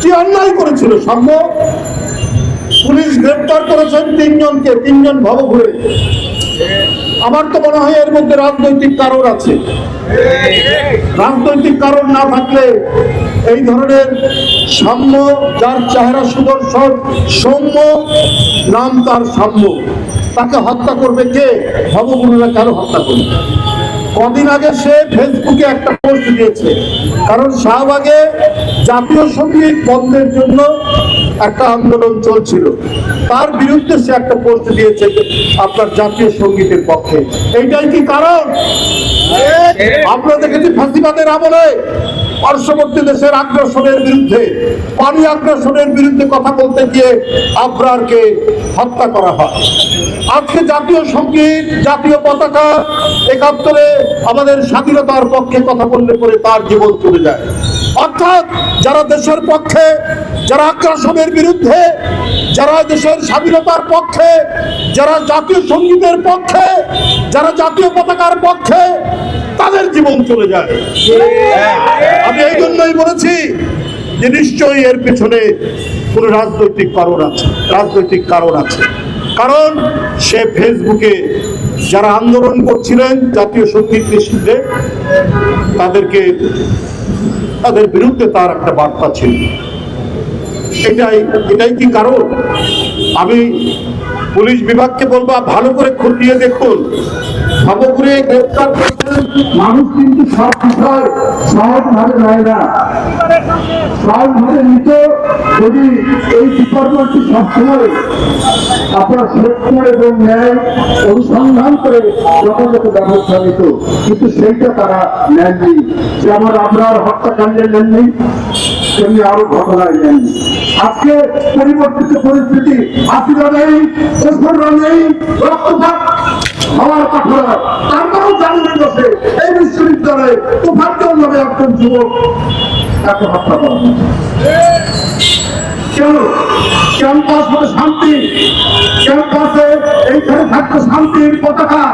কি অন্যায় করেছিল, সাম্য। পুলিশ গ্রেপ্তার করেছেন তিনজনকে, তিনজন ভবঘুরে। আমার তো মনে হয় এর মধ্যে রাজনৈতিক কারণ আছে। রাজনৈতিক কারণ না থাকলে এই ধরনের সাম্য, যার চেহারা সুদর্শন, সৌম্য, নাম তার সাম্য। তাকে হত্যা করবে কে? ভবগুরুরা কেন হত্যা করবে? কদিন আগে সে ফেসবুকে একটা পোস্ট দিয়েছে। কারণ শাহবাগে জাতীয় সংগীত বন্ধের জন্য একটা আন্দোলন চলছিল। তার বিরুদ্ধে সে একটা পোস্ট দিয়েছে আপনার জাতীয় সঙ্গীতের পক্ষে। এইটাই কি কারণ? আমরা দেখেছি ফাঁসিবাদের আমলে? পার্শ্ববর্তী দেশের আগ্রাসনের বিরুদ্ধে, পানি আগ্রাসনের বিরুদ্ধে কথা বলতে গিয়ে আবরারকে হত্যা করা হয়। আজকে জাতীয় সংগীত, জাতীয় পতাকা একাত্তরে আমাদের স্বাধীনতার পক্ষে কথা বললে পরে তার জীবন চলে যায়। অর্থাৎ যারা দেশের পক্ষে, যারা আগ্রাসনের বিরুদ্ধে, যারা দেশের স্বাধীনতার পক্ষে, যারা জাতীয় সঙ্গীতের পক্ষে, যারা জাতীয় পতাকার পক্ষে তাদের জীবন চলে যায় আমি এই জন্যই বলেছি যে নিশ্চয়ই এর পেছনে কোনো রাজনৈতিক কারণ আছে রাজনৈতিক কারণ আছে। কারণ সে ফেসবুকে যারা আন্দোলন করছিলেন জাতীয় সংগীত নিষিদ্ধে তাদেরকে তাদের বিরুদ্ধে তার একটা বার্তা ছিল। এটাই এটাই কি কারণ? আমি পুলিশ বিভাগকে বলব ভালো করে খতিয়ে দেখুন। মানুষ কিন্তু সব বিষয় সহজভাবে নেয় না। সহজভাবে যদি এই ডিপার্টমেন্টটি সবসময় সত্য এবং ন্যায় অনুসন্ধান করে যথাযথ ব্যবস্থা নিত, কিন্তু সেইটা তারা নেননি। যেমন আপনার হত্যাকাণ্ডে নেননি, তেমনি আরও ঘটনায় নেননি। আজকে পরিবর্তিত পরিস্থিতি হাসিরা নেই নেই রক্তপাত হওয়ার কথা। তারপরেও জামিনে বসে এই বিশ্ববিদ্যালয়ে তুফান নামে একজন যুবক তাকে হত্যা করা। কেন ক্যাম্পাস হলে শান্তি, ক্যাম্পাসে এইখানে থাকতো শান্তির পতাকা